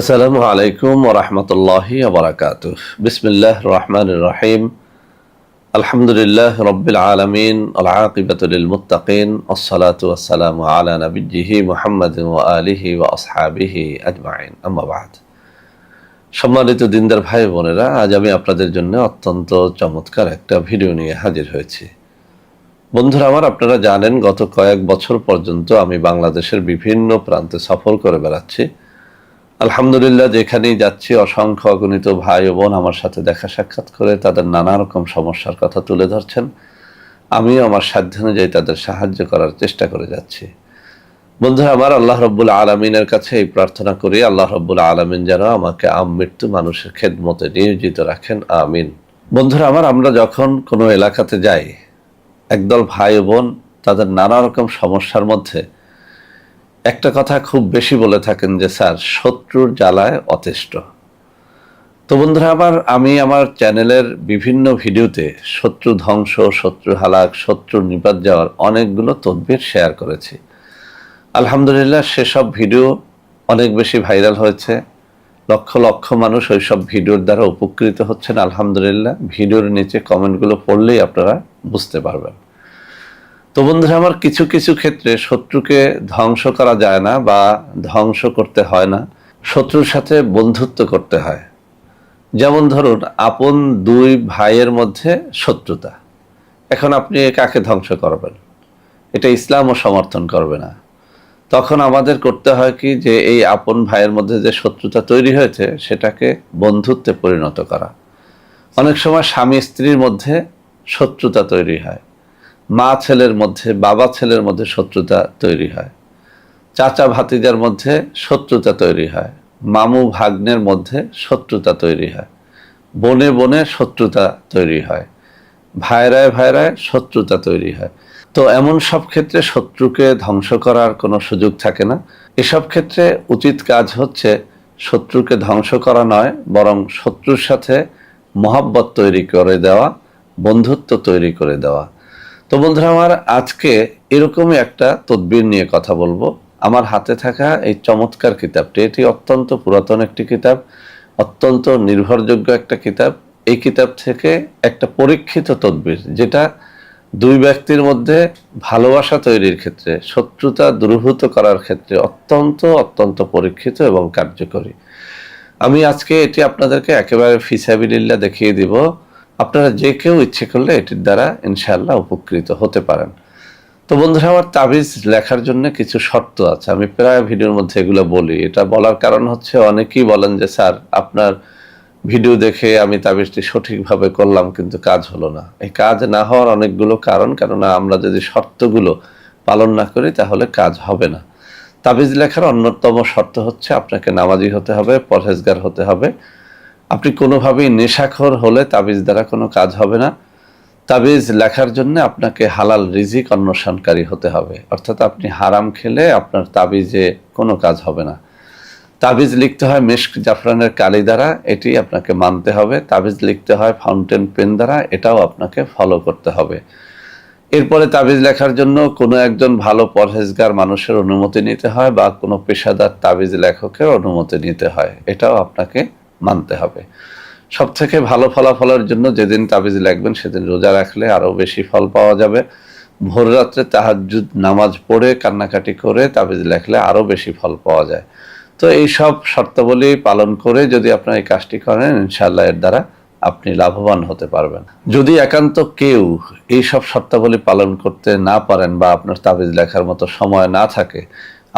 আসসালামু আলাইকুম ওরহমতুল্লাহি আবরাকাত বিসমিল্লাহ রহমান রহিম। আলহামদুলিল্লাহ রব্বিল আলমিন আলআকিবাতুল মুত্তাকিন আসসালাতু ওয়াসসালামু আলা নবিজিহি মুহাম্মদ আলিহি ওয়া আসহাবিহি আজমাইন। আম্মা বাদ। সম্মানিত দিনদার ভাই বোনেরা, আজ আমি আপনাদের জন্য অত্যন্ত চমৎকার একটা ভিডিও নিয়ে হাজির হয়েছি। বন্ধুরা, আমার আপনারা জানেন, গত কয়েক বছর পর্যন্ত আমি বাংলাদেশের বিভিন্ন প্রান্তে সফর করে বেড়াচ্ছি। আলহামদুলিল্লাহ, যেখানেই যাচ্ছি, অসংখ্য অগণিত ভাই বোন আমার সাথে দেখা সাক্ষাৎ করে তাদের নানা রকম সমস্যার কথা তুলে ধরছেন। আমিও আমার সাধ্য অনুযায়ী তাদের সাহায্য করার চেষ্টা করে যাচ্ছি। বন্ধুরা, আমার আল্লাহ রব্বুল আলমিনের কাছে এই প্রার্থনা করি, আল্লাহ রব্বুল আলমিন যেন আমাকে আম মৃত্যু মানুষের খেদমতে নিয়োজিত রাখেন, আমিন। বন্ধুরা, আমার আমরা যখন কোনো এলাকাতে যাই, একদল ভাই বোন তাদের নানা রকম সমস্যার মধ্যে একটা কথা খুব বেশি বলে থাকেন যে, স্যার, শত্রুর জ্বালায় অতিষ্ঠ। তো বন্ধুরা, আবার আমি আমার চ্যানেলের বিভিন্ন ভিডিওতে শত্রু ধ্বংস, শত্রু হালাক শত্রু নিপাত যাওয়ার অনেকগুলো তদবির শেয়ার করেছি। আলহামদুলিল্লাহ, সেসব ভিডিও অনেক বেশি ভাইরাল হয়েছে। লক্ষ লক্ষ মানুষ ওই সব ভিডিওর দ্বারা উপকৃত হচ্ছেন। আলহামদুলিল্লাহ, ভিডিওর নিচে কমেন্টগুলো পড়লেই আপনারা বুঝতে পারবেন। তো বন্ধুরা, আমার কিছু কিছু ক্ষেত্রে শত্রুকে ধ্বংস করা যায় না বা ধ্বংস করতে হয় না। শত্রুর সাথে বন্ধুত্ব করতে হয়। যেমন ধরুন, আপন দুই ভাইয়ের মধ্যে শত্রুতা। এখন আপনি কাকে ধ্বংস করবেন? এটা ইসলামও সমর্থন করবে না। তখন আমাদের করতে হয় কি যে, এই আপন ভাইয়ের মধ্যে যে শত্রুতা তৈরি হয়েছে, সেটাকে বন্ধুত্বে পরিণত করা। অনেক সময় স্বামী স্ত্রীর মধ্যে শত্রুতা তৈরি হয়। মা ছেলের মধ্যে, বাবা ছেলের মধ্যে শত্রুতা তৈরি হয়। চাচা ভাতিজার মধ্যে শত্রুতা তৈরি হয়। মামু ভাগ্নের মধ্যে শত্রুতা তৈরি হয়। বনে বনে শত্রুতা তৈরি হয়। ভাইরায় ভাইরায় শত্রুতা তৈরি হয়। তো এমন সব ক্ষেত্রে শত্রুকে ধ্বংস করার কোনো সুযোগ থাকে না। এসব ক্ষেত্রে উচিত কাজ হচ্ছে শত্রুকে ধ্বংস করা নয়, বরং শত্রুর সাথে মহাব্বত তৈরি করে দেওয়া, বন্ধুত্ব তৈরি করে দেওয়া। তো বন্ধুরা আমার আজকে এরকমই একটা তদবির নিয়ে কথা বলব। আমার হাতে থাকা এই চমৎকার কিতাবটি, এটি অত্যন্ত পুরাতন একটি কিতাব, অত্যন্ত নির্ভরযোগ্য একটা কিতাব। এই কিতাব থেকে একটা পরীক্ষিত তদবির, যেটা দুই ব্যক্তির মধ্যে ভালোবাসা তৈরির ক্ষেত্রে, শত্রুতা দূরীভূত করার ক্ষেত্রে অত্যন্ত অত্যন্ত পরীক্ষিত এবং কার্যকরী। আমি আজকে এটি আপনাদেরকে একেবারে ফিসাবিল্লা দেখিয়ে দিব। আপনারা যে কেউ ইচ্ছে করলে এটির দ্বারা ইনশাআল্লাহ উপকৃত হতে পারেন। তো বন্ধুরা, আমার তাবিজ লেখার জন্য কিছু শর্ত আছে। আমি প্রায় ভিডিওর মধ্যে এগুলো বলি। এটা বলার কারণ হচ্ছে, অনেকেই বলেন যে, স্যার, আপনার ভিডিও দেখে আমি তাবিজটি সঠিকভাবে করলাম, কিন্তু কাজ হলো না। এই কাজ না হওয়ার অনেকগুলো কারণ, কেননা আমরা যদি শর্তগুলো পালন না করি, তাহলে কাজ হবে না। তাবিজ লেখার অন্যতম শর্ত হচ্ছে, আপনাকে নামাজি হতে হবে, পরহেজগার হতে হবে। আপনি কোনোভাবেই নেশাখর হলে তাবিজ দ্বারা কোনো কাজ হবে না। তাবিজ লেখার জন্য আপনাকে হালাল রিজিক অন্বেষণকারী হতে হবে। অর্থাৎ আপনি হারাম খেলে আপনার তাবিজে কোনো কাজ হবে না। তাবিজ লিখতে হয় মেশক জাফরানের কালি দ্বারা, এটি আপনাকে মানতে হবে। তাবিজ লিখতে হয় ফাউন্টেন পেন দ্বারা, এটাও আপনাকে ফলো করতে হবে। এরপরে তাবিজ লেখার জন্য কোনো একজন ভালো পরহেজগার মানুষের অনুমতি নিতে হয় বা কোনো পেশাদার তাবিজ লেখকের অনুমতি নিতে হয়। এটাও আপনাকে মানতে হবে। সব থেকে ভালো ফলাফলের জন্য যেদিন তাবিজ লাগবেন সেদিন রোজা রাখলে আরও বেশি ফল পাওয়া যাবে। ভোর রাত্রে তাহাজুদ নামাজ পড়ে কান্নাকাটি করে তাবিজ লেখলে আরও বেশি ফল পাওয়া যায়। তো এই সব শর্তাবলী পালন করে যদি আপনার এই কাজটি করেন ইনশাল্লাহ এর দ্বারা আপনি লাভবান হতে পারবেন। যদি একান্ত কেউ এই সব শর্তাবলী পালন করতে না পারেন বা আপনার তাবিজ লেখার মতো সময় না থাকে,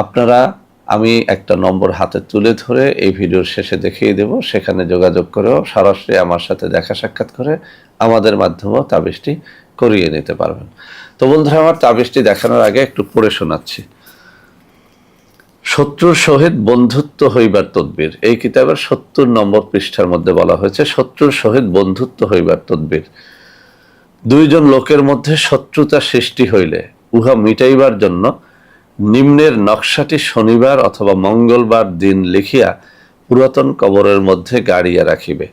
আপনারা আমি একটা নম্বর হাতে তুলে ধরে এই ভিডিওর শেষে দেখিয়ে দেব। সেখানে যোগাযোগ করেও সরাসরি আমার সাথে দেখা সাক্ষাৎ করে আমাদের মাধ্যমেও তাবিজটি করিয়ে নিতে পারবেন। তো বন্ধুরা, আমার তাবিজটি দেখানোর আগে একটু পড়ে শোনাচ্ছি। শত্রুর সহিত বন্ধুত্ব হইবার তদ্বির। এই কিতাবের সত্তর নম্বর পৃষ্ঠার মধ্যে বলা হয়েছে, শত্রুর সহিত বন্ধুত্ব হইবার তদ্বির। দুইজন লোকের মধ্যে শত্রুতা সৃষ্টি হইলে উহা মিটাইবার জন্য নিম্নের নকশাটি শনিবার অথবা মঙ্গলবার দিন লিখিয়া পুরাতন কবরের মধ্যে গাড়িয়া রাখিবে।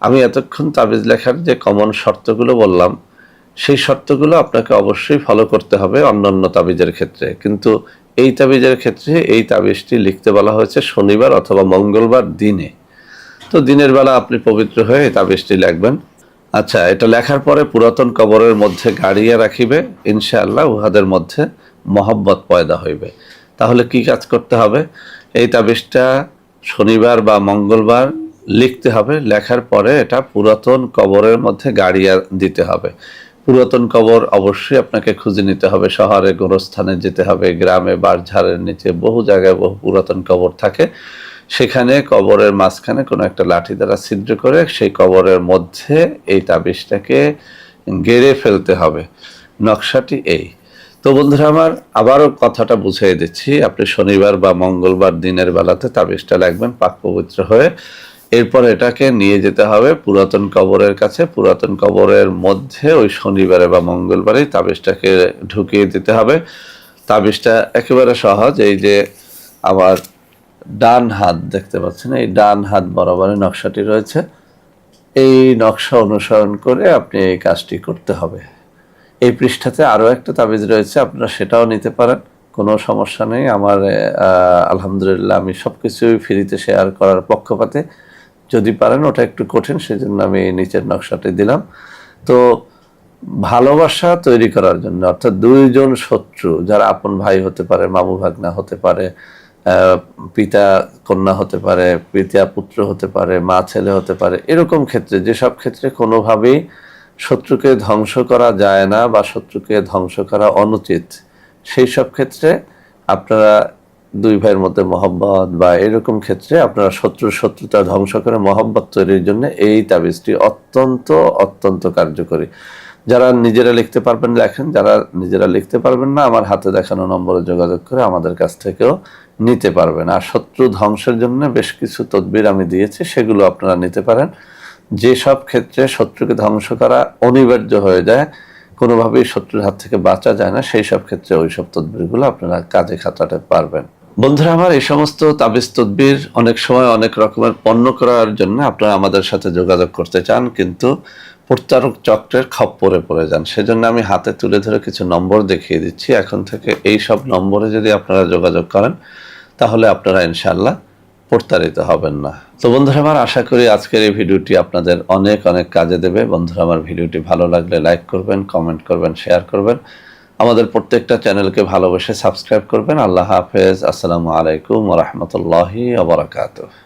আমি এতক্ষণ তাবিজ লেখার যে কমন শর্তগুলো বললাম, সেই শর্তগুলো আপনাকে অবশ্যই ফলো করতে হবে অন্যান্য তাবিজের ক্ষেত্রে। কিন্তু এই তাবিজের ক্ষেত্রে এই তাবিজটি লিখতে বলা হয়েছে শনিবার অথবা মঙ্গলবার দিনে। তো দিনের বেলা আপনি পবিত্র হয়ে এই তাবিজটি লিখবেন। আচ্ছা এটা লেখার পরে পুরাতন কবরের মধ্যে গাড়িয়ে রাখিবে, ইনশাআল্লাহ উহাদের মধ্যে মহব্বত পয়দা হইবে। তাহলে কি কাজ করতে হবে? এই তাবিজটা শনিবার বা মঙ্গলবার লিখতে হবে, লেখার পরে এটা পুরাতন কবরের মধ্যে গাড়িয়া দিতে হবে। পুরাতন কবর অবশ্যই আপনাকে খুঁজে নিতে হবে, শহরে, গোরস্থানে যেতে হবে, গ্রামে বাড়ঝাড়ের নিচে, বহু জায়গায় বহু পুরাতন কবর থাকে। সেখানে কবরের মাঝখানে কোনো একটা লাঠি দ্বারা ছিদ্র করে সেই কবরের মধ্যে এই তাবিজটাকে গেড়ে ফেলতে হবে। নকশাটি এই। তো বন্ধুরা, আমার আবারও কথাটা বুঝিয়ে দিচ্ছি। আপনি শনিবার বা মঙ্গলবার দিনের বেলাতে তাবিজটা লাগবেন, পাক পবিত্র হয়ে। এরপর এটাকে নিয়ে যেতে হবে পুরাতন কবরের কাছে। পুরাতন কবরের মধ্যে ওই শনিবারে বা মঙ্গলবারে তাবিজটাকে ঢুকিয়ে দিতে হবে। তাবিজটা একেবারে সহজ, এই যে আমার ডান হাত দেখতে পাচ্ছেন, এই ডান হাত বরাবর নকশাটি রয়েছে। এই নকশা অনুসরণ করে আপনি এই কাজটি করতে হবে। এই পৃষ্ঠাতে আরও একটা তাবিজ রয়েছে, আপনারা সেটাও নিতে পারেন, কোনো সমস্যা নেই। আমার আলহামদুলিল্লাহ আমি সব কিছুই ফ্রিতে শেয়ার করার পক্ষপাতে। যদি পারেন, ওটা একটু কঠিন, সেজন্য আমি নিচের নকশাটি দিলাম। তো ভালোবাসা তৈরি করার জন্য, অর্থাৎ দুইজন শত্রু, যারা আপন ভাই হতে পারে, মামু ভাগনা হতে পারে পিতা কন্যা হতে পারে, পিতা পুত্র হতে পারে, মা ছেলে হতে পারে, এরকম ক্ষেত্রে, যেসব ক্ষেত্রে কোনোভাবেই শত্রুকে ধ্বংস করা যায় না বা শত্রুকে ধ্বংস করা অনুচিত সেই সব ক্ষেত্রে আপনারা দুই ভাইয়ের মধ্যে মহব্বত বা এরকম ক্ষেত্রে আপনারা শত্রুর শত্রুতা ধ্বংস করে মহব্বত তৈরির জন্য এই তাবিজটি অত্যন্ত অত্যন্ত কার্যকরী। যারা নিজেরা লিখতে পারবেন, লেখেন। যারা নিজেরা লিখতে পারবেন না, আমার হাতে দেখানো নম্বরে যোগাযোগ করে আমাদের কাছ থেকেও নিতে পারবেন। আর শত্রু ধ্বংসের জন্য বেশ কিছু তদবির আমি দিয়েছি, সেগুলো আপনারা নিতে পারেন। যেসব ক্ষেত্রে শত্রুকে ধ্বংস করা অনিবার্য হয়ে যায়, কোনোভাবেই শত্রুর হাত থেকে বাঁচা যায় না সেই সব ক্ষেত্রে ওই সব তদবিরগুলো আপনারা কাজে খাটাতে পারবেন। বন্ধুরা, আমার এই সমস্ত তাবিজ তদবির অনেক সময় অনেক রকমের পণ্য করার জন্য আপনারা আমাদের সাথে যোগাযোগ করতে চান, কিন্তু প্রত্যারক চক্রের খপ্পরে পড়ে যান। সেজন্য আমি হাতে তুলে ধরে কিছু নম্বর দেখিয়ে দিচ্ছি। এখন থেকে এই সব নম্বরে যদি আপনারা যোগাযোগ করেন, তাহলে আপনারা ইনশাল্লাহ প্রতারিত হবেন না। তো বন্ধুরা, আমার আশা করি আজকের এই ভিডিওটি আপনাদের অনেক অনেক কাজে দেবে। বন্ধুরা, আমার ভিডিওটি ভালো লাগলে লাইক করবেন, কমেন্ট করবেন, শেয়ার করবেন। আমাদের প্রত্যেকটা চ্যানেলকে ভালোবেসে সাবস্ক্রাইব করবেন। আল্লাহ হাফেজ। আসসালামু আলাইকুম রহমতুল্লাহি আবরাকাতুহ